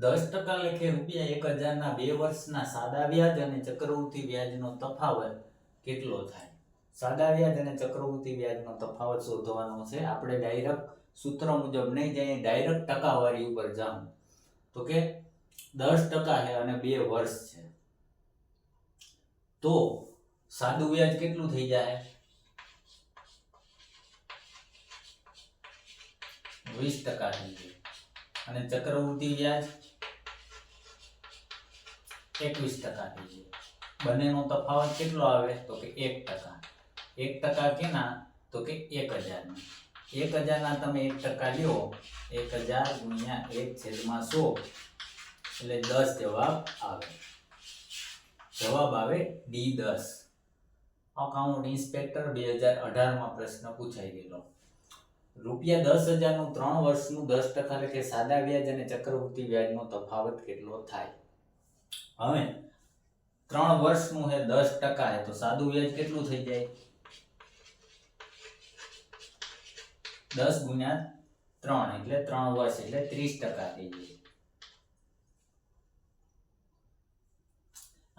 દસ ટકા લેખે રૂપિયા એક હજારના બે વર્ષના સાદા વ્યાજ અને ચક્રવૃદ્ધિ વ્યાજનો તફાવત કેટલો થાય? સાદા વ્યાજ અને ચક્રવૃદ્ધિ વ્યાજનો તફાવત શોધવાનો છે. આપણે ડાયરેક્ટ સૂત્ર મુજબ નહીં જઈએ ડાયરેક્ટ ટકાવારી ઉપર જાઉં. તો કે દસ ટકા છે અને બે વર્ષ છે. તો સાદું વ્યાજ કેટલું થઈ જાય? વીસ ટકા થઈ જાય. અને ચક્રવૃદ્ધિ વ્યાજ? એકવીસ ટકા જાય બંનેનો તફાવત કેટલો આવે? તો કે એક ટકા. એક ટકા કેના? તો કે એક હજારના. એક હજારના તમે એક ટકા લ્યો, એક હજાર ગુણ્યા એક છેદમાં સો. એટલે દસ જવાબ આવે. જવાબ આવે ડી દસ. અકાઉન્ટ ઇન્સ્પેક્ટર બે હજાર અઢારમાં પ્રશ્ન પૂછાઈ ગયેલો. રૂપિયા દસ હજારનું ત્રણ વર્ષનું દસ ટકા એટલે સાદા વ્યાજ અને ચક્રવૃદ્ધિ વ્યાજનો તફાવત કેટલો થાય? હવે ત્રણ વર્ષનું હે, દસ ટકા હે, તો સાદું વ્યાજ કેટલું થઈ જાય? દસ ગુણ્યા ત્રણ, એટલે ત્રણ વર્ષ, એટલે ત્રીસ ટકા થઈ જાય.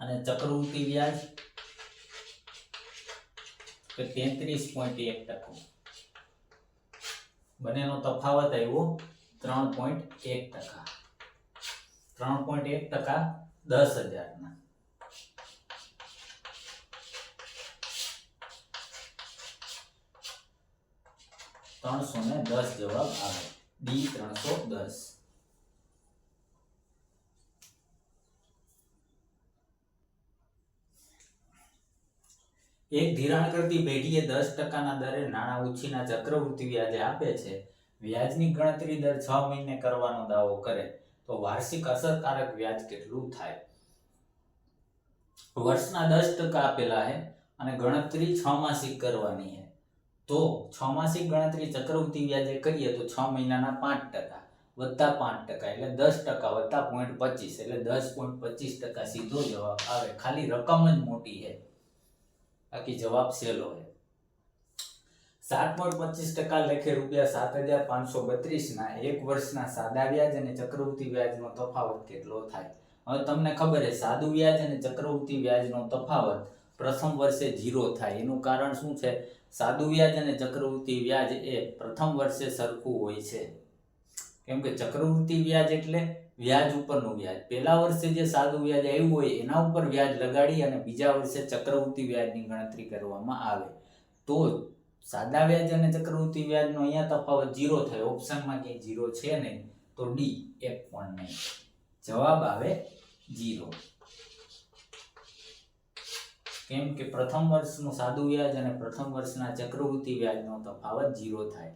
અને ચક્રવૃત્તિ વ્યાજ? તો તેત્રીસ પોઈન્ટ એક ટકો. બંનેનો તફાવત આવ્યો ત્રણ પોઈન્ટ એક ટકા. ત્રણ પોઈન્ટ એક ટકા દસ હજારના. ત્રણસો ને દસ જવાબ આવે. ડી ત્રણસો દસ. એક ધિરાણ કરતી પેઢીએ દસ ટકાના દરે નાણાં ઉછીના ચક્રવૃત્તિ વ્યાજે આપે છે. વ્યાજની ગણતરી દર છ મહિને કરવાનો દાવો કરે. તો વાર્ષિક અસરકારક વ્યાજ કેટલું થાય? વર્ષના દસ ટકા આપેલા છે અને ગણતરી છ માસિક કરવાની છે તો છ માસિક ગણતરી ચક્રવૃદ્ધિ વ્યાજે કરીએ તો છ મહિનાના પાંચ ટકા વત્તા પાંચ ટકા એટલે દસ ટકા વત્તા પોઈન્ટ પચીસ એટલે દસ પોઈન્ટ પચીસ ટકા સીધો જવાબ આવે. ખાલી રકમ જ મોટી છે બાકી જવાબ સહેલો છે સાત પોઈન્ટ પચીસ ટકા લેખે રૂપિયા સાત હજાર પાંચસો બત્રીસના એક વર્ષના સાદા વ્યાજ અને ચક્રવૃત્તિ વ્યાજનો તફાવત કેટલો થાય? હવે તમને ખબર છે સાદું વ્યાજ અને ચક્રવૃત્તિ વ્યાજનો તફાવત પ્રથમ વર્ષે ઝીરો થાય. એનું કારણ શું છે? સાદું વ્યાજ અને ચક્રવૃત્તિ વ્યાજ એ પ્રથમ વર્ષે સરખું હોય છે. કેમ કે ચક્રવૃત્તિ વ્યાજ એટલે વ્યાજ ઉપરનું વ્યાજ. પહેલા વર્ષે જે સાદું વ્યાજ આવ્યું હોય, એના ઉપર વ્યાજ લગાડી અને બીજા વર્ષે ચક્રવૃત્તિ વ્યાજની ગણતરી કરવામાં આવે. તો સાદા વ્યાજ અને ચક્રવૃદ્ધિ વ્યાજનો અહીંયા તફાવત ઝીરો થાય. ઓપ્શનમાં ક્યાંય ઝીરો છે નહીં, તો ડી એક પણ નહીં. જવાબ આવે ઝીરો. કેમ કે પ્રથમ વર્ષનું સાદું વ્યાજ અને પ્રથમ વર્ષના ચક્રવૃદ્ધિ વ્યાજનો તફાવત ઝીરો થાય.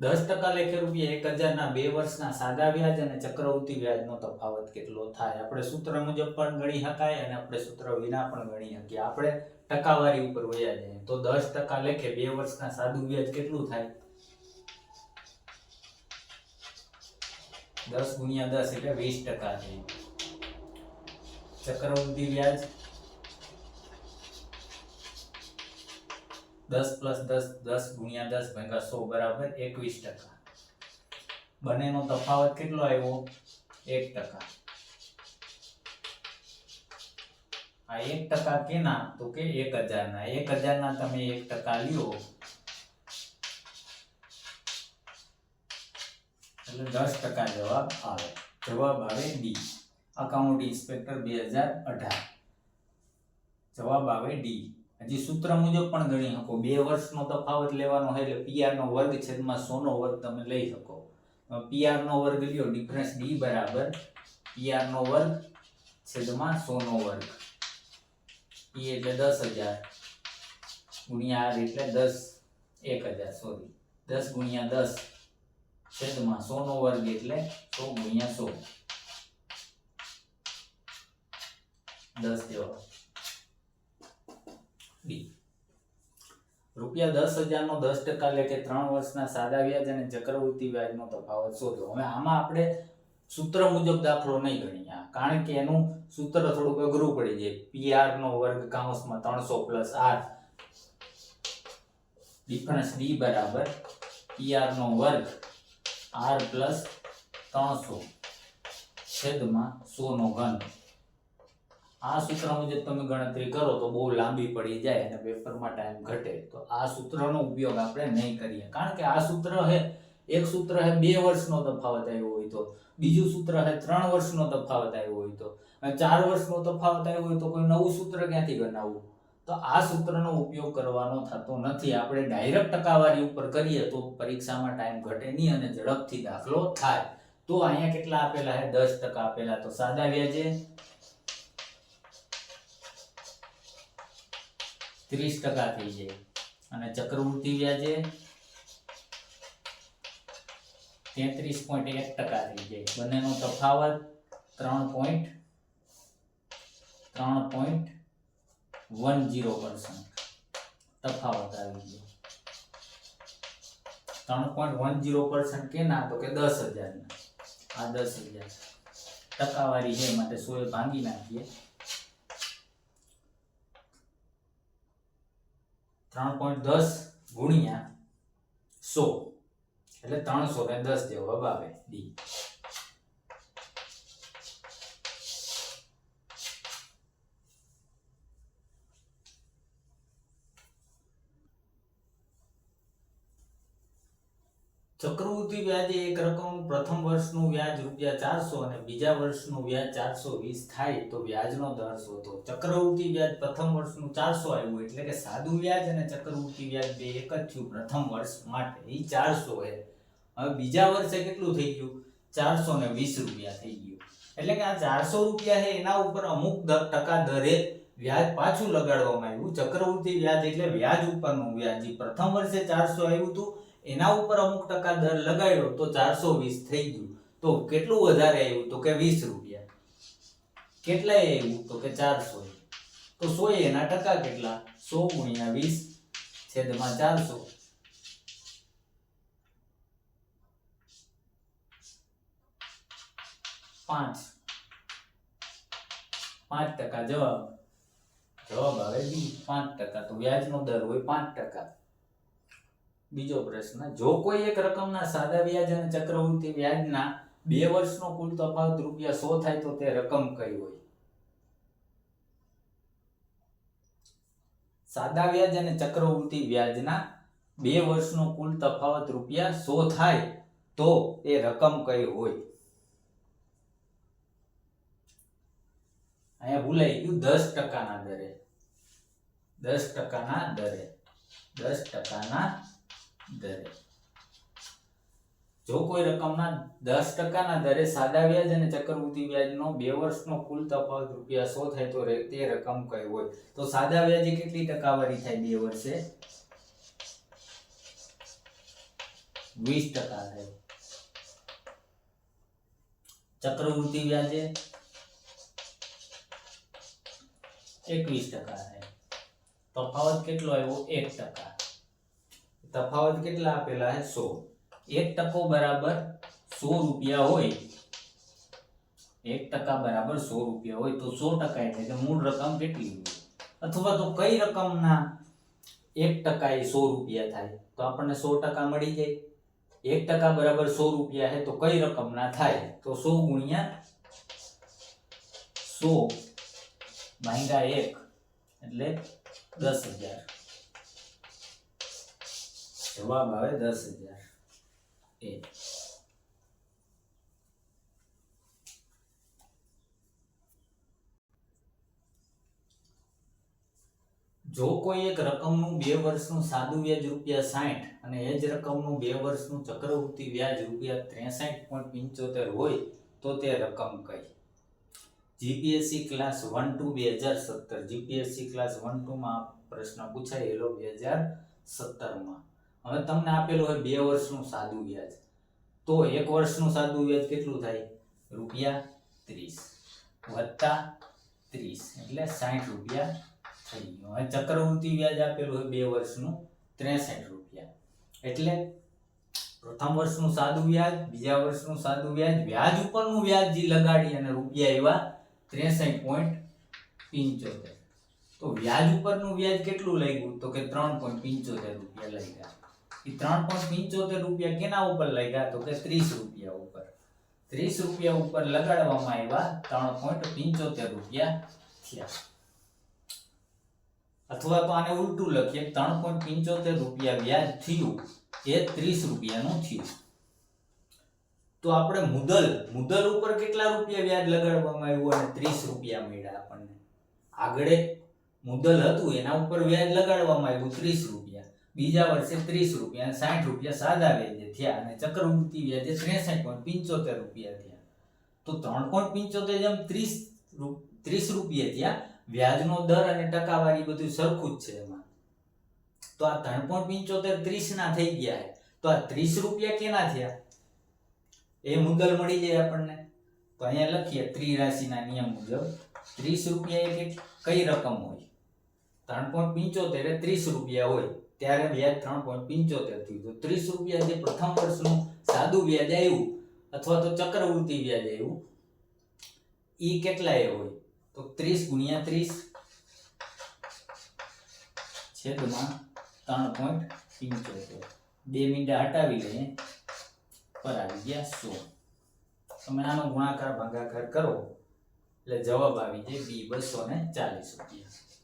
દસ ટકા લેખે રૂપિયા એક હજારના બે વર્ષના સાદા વ્યાજ અને ચક્રવૃદ્ધિ વ્યાજનો તફાવત કેટલો થાય? આપણે સૂત્ર મુજબ પણ ગણી શકાય અને આપણે સૂત્ર વિના પણ ગણી શકીએ. આપણે ટકાવારી ઉપર વયા જઈએ. તો દસ ટકા લેખે બે વર્ષના સાદું વ્યાજ કેટલું થાય? દસ ગુણ્યા દસ એટલે વીસ ટકા થાય ચક્રવૃદ્ધિ વ્યાજ દસ પ્લસ દસ દસ ગુણ્યા દસ ભાગ્યા સો બરાબર એકવીસ ટકા. બંનેનો તફાવત કેટલો આવ્યો? એક ટકા. આ એક ટકા કેના? તો કે એક હજારના. એક હજારના તમે એક ટકા લ્યો. એટલે દસ ટકા જવાબ આવે. જવાબ આવે ડી. અકાઉન્ટ ઇન્સ્પેક્ટર બે હજાર અઢાર. જવાબ આવે ડી. હજી સૂત્ર મુજબ પણ ગણી શકો. બે વર્ષનો તફાવત લેવાનો હોય એટલે પીઆર નો વર્ગ છેદમાં સોનો વર્ગ તમે લઈ શકો. પીઆર નો વર્ગ લ્યો ડિફરન્સ ડી બરાબર. પીઆર નો વર્ગ છેદમાં સોનો વર્ગ. પી એટલે દસ હજાર. ગુણ્યા આર એટલે દસ, એક હજાર સોરી દસ ગુણ્યા દસ છેદમાં સોનો વર્ગ એટલે સો ગુણ્યા સો. દસ જવાબ ડી રૂપિયા દસ હજારનો દસ ટકા એટલે કે ત્રણ વર્ષના સાદા વ્યાજ અને ચક્રવૃત્તિ વ્યાજનો તફાવત શોધો. હવે આમાં આપણે સૂત્ર મુજબ દાખલો નહીં ગણીએ. કારણ કે એનું સૂત્ર થોડુંક અઘરું પડી જાય. પીઆર નો વર્ગ કાઉન્સમાં ત્રણસો પ્લસ આર. ડિફરન્સ ડી બરાબર. પીઆર નો વર્ગ આર પ્લસ ત્રણસો. છેદમાં સો નો ઘન. આ સૂત્ર મુજબ તમે ગણતરી કરો તો બહુ લાંબી પડી જાય અને પેપરમાં ટાઈમ ઘટે. તો આ સૂત્રનો ઉપયોગ આપણે નહીં કરીએ. કારણ કે આ સૂત્ર હે, એક સૂત્ર હે બે વર્ષનો તફાવત આવ્યો હોય તો, બીજું સૂત્ર હે ત્રણ વર્ષનો તફાવત આવ્યો હોય તો ચાર વર્ષનો તફાવત આવ્યો હોય તો કોઈ નવું સૂત્ર ક્યાંથી બનાવવું? તો આ સૂત્રનો ઉપયોગ કરવાનો થતો નથી. આપણે ડાયરેક્ટ ટકાવારી ઉપર કરીએ તો પરીક્ષામાં ટાઈમ ઘટે નહીં અને ઝડપથી દાખલો થાય. તો અહીંયા કેટલા આપેલા છે દસ ટકા આપેલા. તો સાદા વ્યાજે ત્રીસ ટકા થઈ જાય. અને ચક્રવૃદ્ધિ વ્યાજે તેત્રીસ પોઈન્ટ એક ટકા થઈ જાય. બંનેનો તફાવત ત્રણ પોઈન્ટ ત્રણ પોઈન્ટ વન જીરો પર્સન્ટ તફાવત આવી ગયો. ત્રણ પોઈન્ટ વન જીરો પર્સન્ટ કેના તો કે દસ હજારના. આ દસ હજાર. ટકાવારી છે માટે સોય ભાંગી નાખીએ. ત્રણ પોઈન્ટ દસ ગુણ્યા સો. એટલે ત્રણસો ને દસ જવાબ આવે. ડી ચક્રવૃદ્ધિ વ્યાજે એક રકમ પ્રથમ વર્ષનું વ્યાજ રૂપિયા ચારસો અને બીજા વર્ષનું વ્યાજ ચારસો વીસ થાય તો વ્યાજનો દર શોધો. ચક્રવૃદ્ધિ વ્યાજ પ્રથમ વર્ષનું ચારસો આવ્યું એટલે કે સાદું વ્યાજ અને ચક્રવૃદ્ધિ વ્યાજ બે એક જ થયું. પ્રથમ વર્ષ માટે એ ચારસો છે હવે બીજા વર્ષે કેટલું થઈ ગયું? ચારસો ને વીસ રૂપિયા થઈ ગયું. એટલે કે આ ચારસો રૂપિયા છે એના ઉપર અમુક ટકા દરે વ્યાજ પાછું લગાડવામાં આવ્યું. ચક્રવૃદ્ધિ વ્યાજ એટલે વ્યાજ ઉપરનું વ્યાજ. પ્રથમ વર્ષે ચારસો આવ્યું હતું એના ઉપર અમુક ટકા દર લગાડ્યો તો ચારસો વીસ થઈ ગયું. તો કેટલું વધારે આવ્યું? તો કે વીસ રૂપિયા. કેટલા આવ્યું? તો કે ચારસો. તો સો એના ટકા કેટલા? સો ગુણ્યા વીસ છેદમાં ચારસો. પાંચ. પાંચ ટકા જવાબ. જવાબ આવે બી. પાંચ ટકા. તો વ્યાજનો દર હોય પાંચ ટકા. બીજો પ્રશ્ન, જો કોઈ એક રકમના સાદા વ્યાજ અને ચક્રવૃદ્ધિ વ્યાજના બે વર્ષનો કુલ તફાવત રૂપિયા સો થાય તો તે રકમ કઈ હોય? સાદા વ્યાજ અને ચક્રવૃદ્ધિ વ્યાજના બે વર્ષનો કુલ તફાવત રૂપિયા સો થાય તો એ રકમ કઈ હોય? અહીંયા ભૂલાઈ ગયું, દસ ટકાના દરે. દસ ટકાના દરે. દસ ટકાના દરે. જો કોઈ રકમના દસ ટકાના દરે સાદા વ્યાજ અને ચક્રવૃદ્ધિ વ્યાજનો બે વર્ષનો કુલ તફાવત રૂપિયા સો થાય તો રે- તે રકમ કઈ હોય? તો સાદા વ્યાજે કેટલી ટકાવારી થાય બે વર્ષે? વીસ ટકા થાય. ચક્રવૃદ્ધિ વ્યાજે એકવીસ ટકા થાય. તફાવત કેટલો આવ્યો? એક ટકા. તફાવત કેટલા આપેલા છે? સો. એક ટકો બરાબર સો રૂપિયા હોય. એક ટકા બરાબર સો રૂપિયા હોય તો સો ટકા એટલે કે મૂળ રકમ કેટલી હોય? અથવા તો કઈ રકમના એક ટકા એ સો રૂપિયા થાય? તો આપણને સો ટકા મળી જાય. એક ટકા બરાબર સો રૂપિયા છે તો કઈ રકમના થાય? તો સો ગુણ્યા સો ભાંગ્યા એક એટલે દસ હજાર. જવાબ આવે દસ હજાર. જો કોઈ એક રકમનું બે વર્ષનું સાદું વ્યાજ રૂપિયા સાઠ અને એ જ રકમનું બે વર્ષનું ચક્રવૃત્તિ વ્યાજ રૂપિયા ત્રેસઠ પોઈન્ટ પંચોતેર હોય તો તે રકમ કઈ? જીપીએસસી ક્લાસ વન ટુ બે હજાર સત્તર. જીપીએસસી ક્લાસ વન ટુમાં પ્રશ્ન પૂછાયેલો બે હજાર સત્તરમાં. હવે તમને આપેલું હોય બે વર્ષનું સાદું વ્યાજ. તો એક વર્ષનું સાદું વ્યાજ કેટલું થાય? રૂપિયા ત્રીસ. વત્તા ત્રીસ. એટલે સાઠ રૂપિયા થઈ ગયું. હવે ચક્રવૃત્તિ વ્યાજ આપેલું હોય બે વર્ષનું ત્રેસઠ રૂપિયા. એટલે પ્રથમ વર્ષનું સાદું વ્યાજ, બીજા વર્ષનું સાદું વ્યાજ વ્યાજ ઉપરનું વ્યાજ જે લગાડી અને રૂપિયા એવા ત્રેસઠ પોઈન્ટ પંચોતેર. તો વ્યાજ ઉપરનું વ્યાજ કેટલું લાગ્યું? તો કે ત્રણ પોઈન્ટ પંચોતેર રૂપિયા લાગ્યા ત્રણ પોઈન્ટ પંચોતેર રૂપિયા કેના ઉપર લાગ્યા? તો કે ત્રીસ રૂપિયા ઉપર. ત્રીસ રૂપિયા ઉપર લગાડવામાં આવ્યા ત્રણ પોઈન્ટ પંચોતેર રૂપિયા થયા. અથવા તો આને ઉલટું લખીએ, ત્રણ પોઈન્ટ પંચોતેર રૂપિયા વ્યાજ થયું એ ત્રીસ રૂપિયાનું થયું. તો આપણે મુદલ મુદલ ઉપર કેટલા રૂપિયા વ્યાજ લગાડવામાં આવ્યું અને ત્રીસ રૂપિયા મળ્યા આપણને? આગળ મુદલ હતું, એના ઉપર વ્યાજ લગાડવામાં આવ્યું ત્રીસ રૂપિયા. બીજા વર્ષે ત્રીસ રૂપિયા સાઠ રૂપિયા સાદા વ્યાજે થયા અને ચક્રવૃત્તિ વ્યાજે ત્રેસઠ પોઈન્ટ પંચોતેર રૂપિયા થયા. તો ત્રણ પોઈન્ટ પંચોતેર જેમ ત્રીસ ત્રીસ રૂપિયા થયા, વ્યાજનો દર અને ટકાવારી બધું સરખું જ છે એમાં. તો આ ત્રણ પોઈન્ટ પંચોતેર ત્રીસ ના થઈ ગયા છે. તો આ ત્રીસ રૂપિયા કેના થયા? એ મુદ્દલ મળી જાય આપણને. તો અહીંયા લખીએ, ત્રિરાશિના નિયમ મુજબ ત્રીસ રૂપિયા એ કઈ રકમ હોય? ત્રણ પોઈન્ટ પંચોતેર ત્રીસ રૂપિયા હોય. ત્યારે વ્યાજ ત્રણ પોઈન્ટ પંચોતેર થયું. તો ત્રીસ રૂપિયા જે પ્રથમ વર્ષનું સાદું વ્યાજ આવ્યું, અથવા તો ચક્રવૃત્તિ વ્યાજ આવ્યું એ કેટલા એ હોય? તો ત્રીસ ગુણ્યા ત્રીસ છેદમાં ત્રણ પોઈન્ટ પંચોતેર. બે મીંડા હટાવી લઈએ. પર આવી ગયા સો. તમે આનો ગુણાકાર ભાગાકાર કરો. એટલે જવાબ આવી જાય બી બસો ને ચાલીસ રૂપિયા.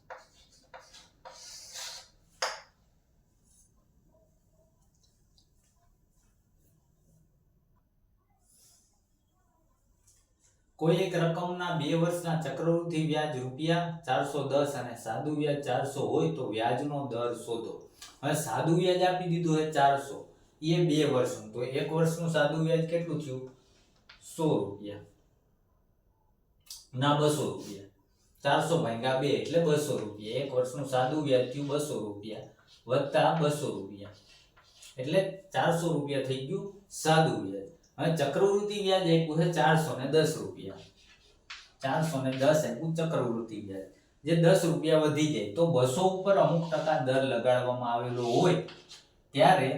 કોઈ એક રકમના બે વર્ષના ચક્રવૃદ્ધિ વ્યાજ રૂપિયા ચારસો દસ અને સાદું વ્યાજ ચારસો હોય તો વ્યાજનો દર શોધો. હવે સાદું વ્યાજ આપી દીધું હોય ચારસો. એ બે વર્ષનું. તો એક વર્ષનું સાદું વ્યાજ કેટલું થયું? સો રૂપિયા. ના, બસો રૂપિયા. ચારસો ભાગ્યા બે એટલે બસો રૂપિયા. એક વર્ષનું સાદું વ્યાજ થયું બસો રૂપિયા. વત્તા બસો રૂપિયા. એટલે ચારસો રૂપિયા થઈ ગયું સાદું વ્યાજ. હવે ચક્રવૃત્તિ વ્યાજ આપ્યું છે ચારસો ને દસ રૂપિયા. ચારસો ને દસ આપ્યું ચક્રવૃત્તિ વ્યાજ. જે દસ રૂપિયા વધી જાય તો બસો ઉપર અમુક ટકા દર લગાડવામાં આવેલો હોય ત્યારે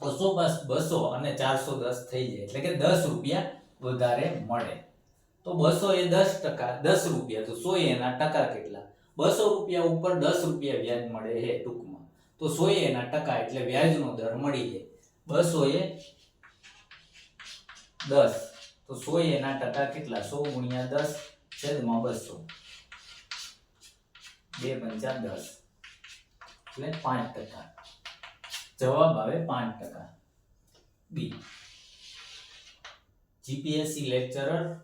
બસો બસ અને ચારસો દસ થઈ જાય. એટલે કે દસ રૂપિયા વધારે મળે. તો બસો એ દસ ટકા, દસ રૂપિયા, તો સો એના ટકા કેટલા? બસો રૂપિયા ઉપર દસ રૂપિયા વ્યાજ મળે છે ટૂંકમાં. તો સો એના ટકા એટલે વ્યાજનો દર મળી જાય. બસો એ દસ. તો સો એના ટકા કેટલા? સો ગુણ્યા દસ છેદમાં બસો. બે પંચા દસ. એટલે પાંચ ટકા. જવાબ આવે પાંચ ટકા. બી. જીપીએસસી લેક્ચરર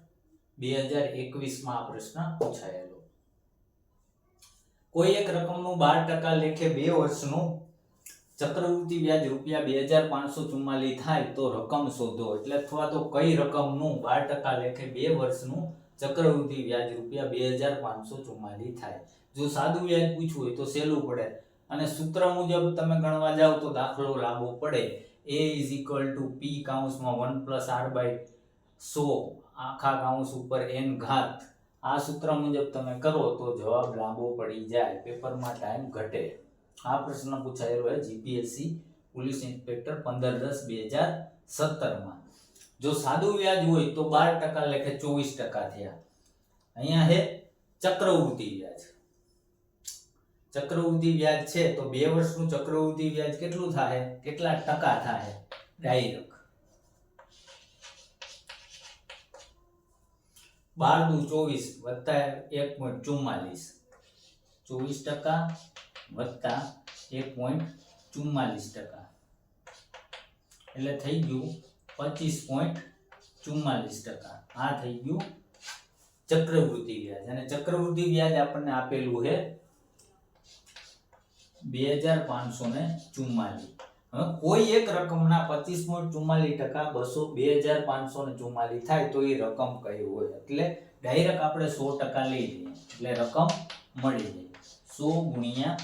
બે હજાર એકવીસમાં આ પ્રશ્ન પૂછાયેલો. કોઈ એક રકમનું બાર ટકા લેખે બે વર્ષનું ચક્રવૃત્તિ વ્યાજ રૂપિયા બે હજાર પાંચસો ચુમ્માલીસ થાય તો રકમ શોધો. એટલે અથવા તો કઈ રકમનું બાર ટકા લેખે બે વર્ષનું ચક્રવૃત્તિ વ્યાજ રૂપિયા બે હજાર પાંચસો ચુમ્માલીસ થાય. જો સાદું વ્યાજ પૂછવું હોય તો સહેલું પડે. અને સૂત્ર મુજબ તમે ગણવા જાઓ તો દાખલો લાંબો પડે. A is equal to P કાઉન્સમાં one plus R by સો આખા કાઉન્સ ઉપર એન ઘાત. આ સૂત્ર મુજબ તમે કરો તો જવાબ લાંબો પડી જાય. પેપરમાં ટાઈમ ઘટે. આ પ્રશ્ન પૂછાયેલો છે જીપીએસસી પોલીસ ઇન્સ્પેક્ટર પંદર દસ બે હજાર સત્તરમાં. જો સાદું વ્યાજ હોય તો બાર ટકા લેખે ચોવીસ ટકા થયા. અહીંયા છે ચક્રવૃત્તિ વ્યાજ. ચક્રવૃદ્ધિ વ્યાજ છે તો બે વર્ષનું ચક્રવૃદ્ધિ વ્યાજ કેટલું થાય કેટલા ટકા થાય ડાયરેક્ટ. બાર દુ ચોવીસ વત્તા એક પોઈન્ટ ચુમ્માલીસ ચોવીસ ટકા વત્તા એક પોઈન્ટ ચુમ્માલીસ ટકા. એટલે થઈ ગયું પચીસ પોઈન્ટ ચુમ્માલીસ ટકા. આ થઈ ગયું ચક્રવૃદ્ધિ વ્યાજ. અને ચક્રવૃદ્ધિ વ્યાજ આપણને આપેલું છે બે હજાર પાંચસો ને ચુમ્માલીસ. કોઈ એક રકમના પચીસ પોઈન્ટ ચુમ્માલીસ ટકા બસો બે હજાર પાંચસો ને ચુમ્માલીસ થાય તો એ રકમ કઈ હોય? એટલે ડાયરેક્ટ આપણે સો ટકા લઈ લઈએ. એટલે રકમ મળી જાય. સો ગુણ્યા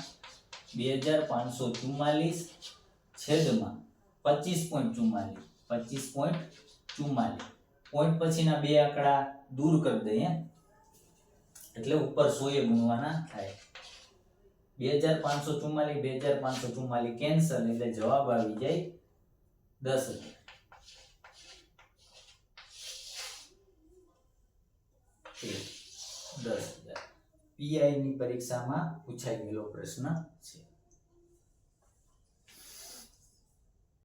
બે હજાર પાંચસો ચુમ્માલીસ છેદમાં પચીસ પોઈન્ટ ચુમ્માલીસ પચીસ પોઈન્ટ ચુમ્માલીસ પોઈન્ટ પછીના બે આંકડા દૂર કરી દઈએ. એટલે ઉપર સો એ ગુણવાના થાય. બે હજાર પાંચસો ચુમ્માલીસ બે હજાર પાંચસો ચુમ્માલીસ કેન્સલ, એટલે જવાબ આવી જાય દસ હજાર. દસ. હજાર પીઆઈ ની પરીક્ષામાં પૂછાઈ ગયેલો પ્રશ્ન છે.